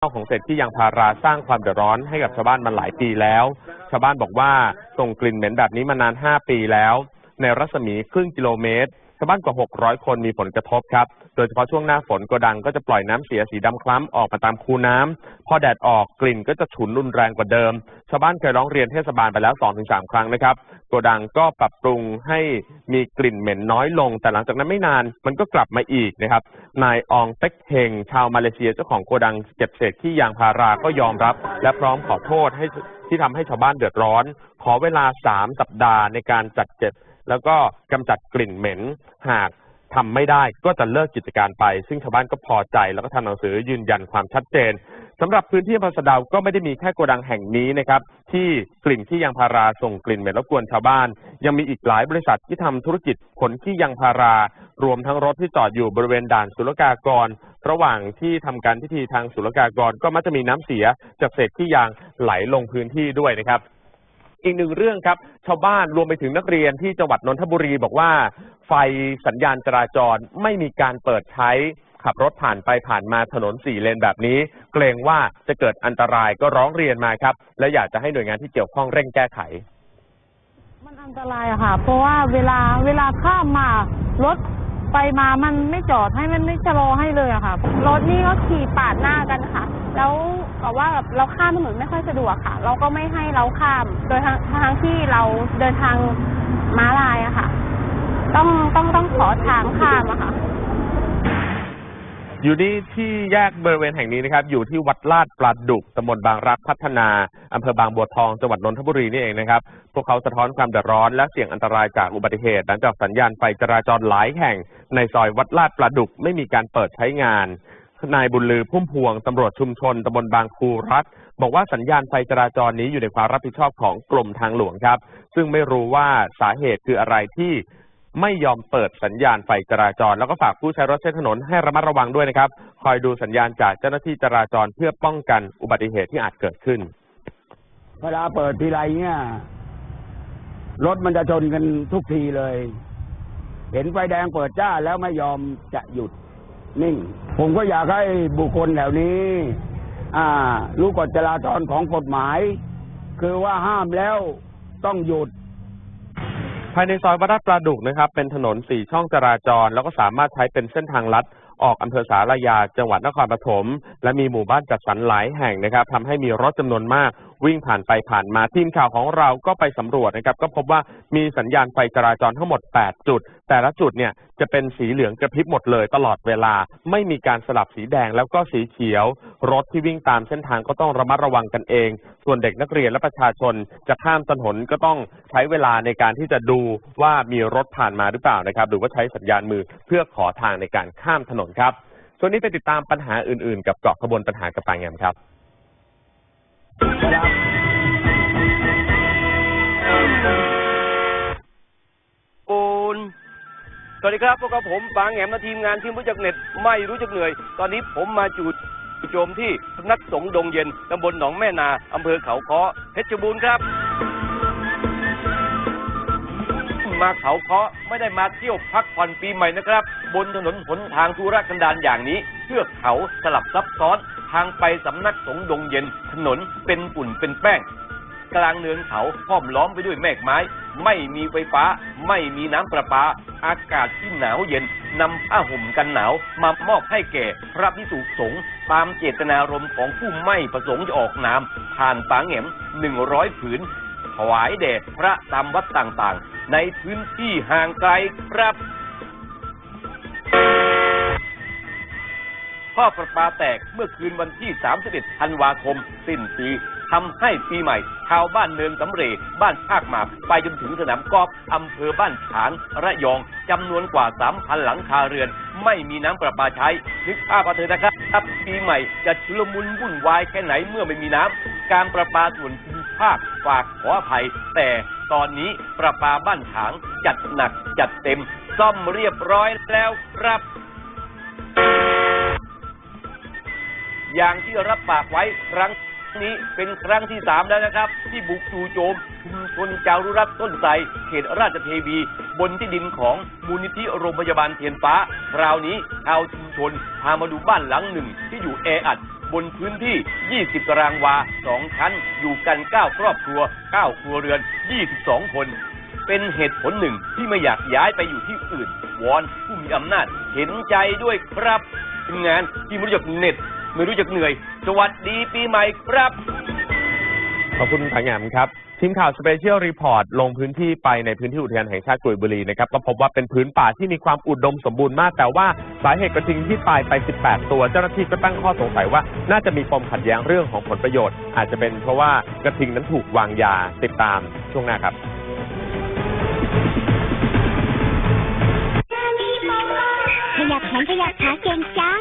ของเศษที่ยางพาราสร้างความเดือดร้อนให้กับชาวบ้านมาหลายปีแล้ว ชาวบ้านบอกว่าส่งกลิ่นเหม็นแบบนี้มานาน 5 ปีแล้ว ในรัศมีครึ่งกิโลเมตร ชาวบ้านกว่า 600 คนมีผลกระทบครับ โดยเฉพาะช่วงหน้าฝนโกดังก็จะปล่อยน้ำเสียสีดำคล้ำออกมาตามคูน้ำพอแดดออกกลิ่นก็จะฉุนรุนแรงกว่าเดิม ชาวบ้านเคยร้องเรียนเทศบาลไปแล้ว 2-3 ครั้งนะครับโกดังก็ปรับปรุงให้มีกลิ่นเหม็นน้อยลง แต่หลังจากนั้นไม่นานมันก็กลับมาอีกนะครับ นายอองเต็กเฮงชาวมาเลเซียเจ้าของโกดังเก็บเศษขี้ยางพาราก็ยอมรับ และพร้อมขอโทษให้ที่ทำให้ชาวบ้านเดือดร้อน ขอเวลา 3 สัปดาห์ในการจัดเก็บ แล้วก็กำจัดกลิ่นเหม็น หากทำไม่ได้ก็จะเลิกกิจการไป ซึ่งชาวบ้านก็พอใจแล้วก็ทำหนังสือยืนยันความชัดเจนสำหรับพื้นที่อำเภอสะเดาก็ไม่ได้มีแค่โกดังแห่งนี้นะครับ ที่กลิ่นขี้ยางพาราส่งกลิ่นเหม็นรบกวนชาวบ้าน ยังมีอีกหลายบริษัทที่ทำธุรกิจขนขี้ยางพารารวมทั้งรถที่จอดอยู่บริเวณด่านศุลกากร ระหว่างที่ทำการพิธีทางศุลกากร ก็มักจะมีน้ำเสียจากเศษขี้ยางไหลลงพื้นที่ด้วยนะครับ อีกหนึ่งเรื่องครับ ชาวบ้านรวมไปถึงนักเรียนที่จังหวัดนนทบุรีบอกว่า ไฟสัญญาณจราจรไม่มีการเปิดใช้ ขับรถผ่านไปผ่านมาถนนสี่เลนแบบนี้ เกรงว่าจะเกิดอันตรายก็ร้องเรียนมาครับ และอยากจะให้หน่วยงานที่เกี่ยวข้องเร่งแก้ไข มันอันตรายอะค่ะ เพราะว่าเวลาเวลาข้ามมารถ ไปมามันไม่จอดให้มันไม่ชะลอให้เลยอะค่ะ รถนี่ก็ขี่ปาดหน้ากันค่ะ แล้วแบบว่าแบบเราข้ามถนนไม่ค่อยสะดวกค่ะ เราก็ไม่ให้เราข้าม โดยทางทางที่เราเดินทางม้าลายอะค่ะ ต้องต้องต้องขอทางข้ามอะค่ะ อยู่ที่ที่แยกบริเวณแห่งนี้นะครับ อยู่ที่วัดลาดปลาดุกตำบลบางรักพัฒนาอำเภอบางบัวทองจังหวัดนนทบุรีนี่เองนะครับ พวกเขาสะท้อนความเดือดร้อนและเสี่ยงอันตรายจากอุบัติเหตุหลังจากสัญญาณไฟจราจรหลายแห่ง ในซอยวัดลาดปลาดุกไม่มีการเปิดใช้งานนายบุญลือพุ่มพวงตำรวจชุมชนตำบลบางครูรัฐ บอกว่าสัญญาณไฟจราจรนี้อยู่ในความรับผิดชอบของกรมทางหลวงครับ ซึ่งไม่รู้ว่าสาเหตุคืออะไรที่ ไม่ยอมเปิดสัญญาณไฟจราจร แล้วก็ฝากผู้ใช้รถใช้ถนนให้ระมัดระวังด้วยนะครับ คอยดูสัญญาณจากเจ้าหน้าที่จราจรเพื่อป้องกันอุบัติเหตุที่อาจเกิดขึ้น เวลาเปิดทีไรเนี่ยรถมันจะชนกันทุกทีเลย เห็นไฟแดงเปิดจ้าแล้วไม่ยอมจะหยุดนิ่ง ผมก็อยากให้บุคคลแถวนี้ อ่า รู้กฎจราจรของกฎหมาย คือว่าห้ามแล้วต้องหยุดายในซอยวัดลาดปลาดุกนะครับ เป็นถนนสี่ช่องจราจร แล้วก็สามารถใช้เป็นเส้นทางลัดออกอำเภอสารยา จังหวัดนครปฐม และมีหมู่บ้านจัดสรรหลายแห่งนะครับทำให้มีรถจำนวนมาก วิ่งผ่านไปผ่านมาทีมข่าวของเราก็ไปสำรวจนะครับ ก็พบว่ามีสัญญาณไฟจราจรทั้งหมด 8 จุด แต่ละจุดเนี่ยจะเป็นสีเหลืองกระพริบหมดเลยตลอดเวลา ไม่มีการสลับสีแดงแล้วก็สีเขียว รถที่วิ่งตามเส้นทางก็ต้องระมัดระวังกันเอง ส่วนเด็กนักเรียนและประชาชนจะข้ามถนนก็ต้องใช้เวลาในการที่จะดูว่ามีรถผ่านมาหรือเปล่านะครับ หรือว่าใช้สัญญาณมือเพื่อขอทางในการข้ามถนนครับส่วนนี้ไปติดตามปัญหาอื่นๆ กับเกาะขบวนปัญหากับปางแงมครับ สวัสดีครับพวกกับผมปางแหมและทีมงานที่รู้จักเน็ดไม่รู้จักเหนื่อย ตอนนี้ผมมาจุดโจมที่สำนักสงฆ์ดงเย็นตำบลหนองแม่นาอำเภอเขาคาะเพชรบูรณ์ครับ มาเขาคาะไม่ได้มาเที่ยวพักผ่อนปีใหม่นะครับ บนถนนหนทางธุรกันดารอย่างนี้เทือกเขาสลับซับซ้อน ทางไปสำนักสงฆ์ดงเย็น ถนนเป็นฝุ่นเป็นแป้ง กลางเนินเขาห้อมล้อมไปด้วยแมกไม้ ไม่มีไฟฟ้า ไม่มีน้ำประปา อากาศที่หนาวเย็นนำผ้าห่มกันหนาวมามอบให้แก่พระพิสุสงฆ์ตามเจตนารมณ์ของผู้ไม่ประสงค์จะออกนามผ่านปางแหมหนึ่งร้อยผืนถวายแด่พระตามวัดต่างๆ ในพื้นที่ห่างไกลครับ ท่อประปาแตกเมื่อคืนวันที่ 31 ธันวาคม สิ้นปีทำให้ปีใหม่ ชาวบ้านเนินสำเรจบ้านภาคหมาก ไปจนถึงสนามกอล์ฟอำเภอบ้านฉางระยองจำนวนกว่า 3,000 หลังคาเรือน ไม่มีน้ำประปาใช้ นึกภาพเอาเถอะนะครับครับปีใหม่จะชุลมุนวุ่นวายแค่ไหนเมื่อไม่มีน้ำการประปาส่วนภูมิภาคฝากขออภัย แต่ตอนนี้ประปาบ้านฉางจัดหนักจัดเต็ม ซ่อมเรียบร้อยแล้วครับ อย่างที่รับปากไว้ครั้งนี้เป็นครั้งที่สามแล้วนะครับ ที่บุกจู่โจมชุมชนจารุรัตน์ต้นไทรเขตราชเทวี บนที่ดินของมูลนิธิโรงพยาบาลเทียนฟ้า คราวนี้ชาวชุมชนพามาดูบ้านหลังหนึ่งที่อยู่แออัดบนพื้นที่ 20 ตารางวา 2 ชั้น อยู่กัน 9 ครอบครัว 9 ครัวเรือน 22 คน เป็นเหตุผลหนึ่งที่ไม่อยากย้ายไปอยู่ที่อื่น วอนผู้มีอำนาจเห็นใจด้วยครับเป็นงานที่ม่รู้จักเน็ด ไม่รู้จักเหนื่อย สวัสดีปีใหม่ครับ ขอบคุณผาแหงมครับ ทีมข่าวสเปเชียลรีพอร์ตลงพื้นที่ไปในพื้นที่อุทยานแห่งชาติกุยบุรีนะครับก็พบว่าเป็นพื้นป่าที่มีความอุดมสมบูรณ์มาก แต่ว่าสาเหตุกระทิงที่ตายไป 18 ตัว เจ้าหน้าที่ก็ตั้งข้อสงสัยว่าน่าจะมีปมขัดแย้งเรื่องของผลประโยชน์ อาจจะเป็นเพราะว่ากระทิงนั้นถูกวางยาติดตามช่วงหน้าครับขยับแขนขยับขาเก่งจัง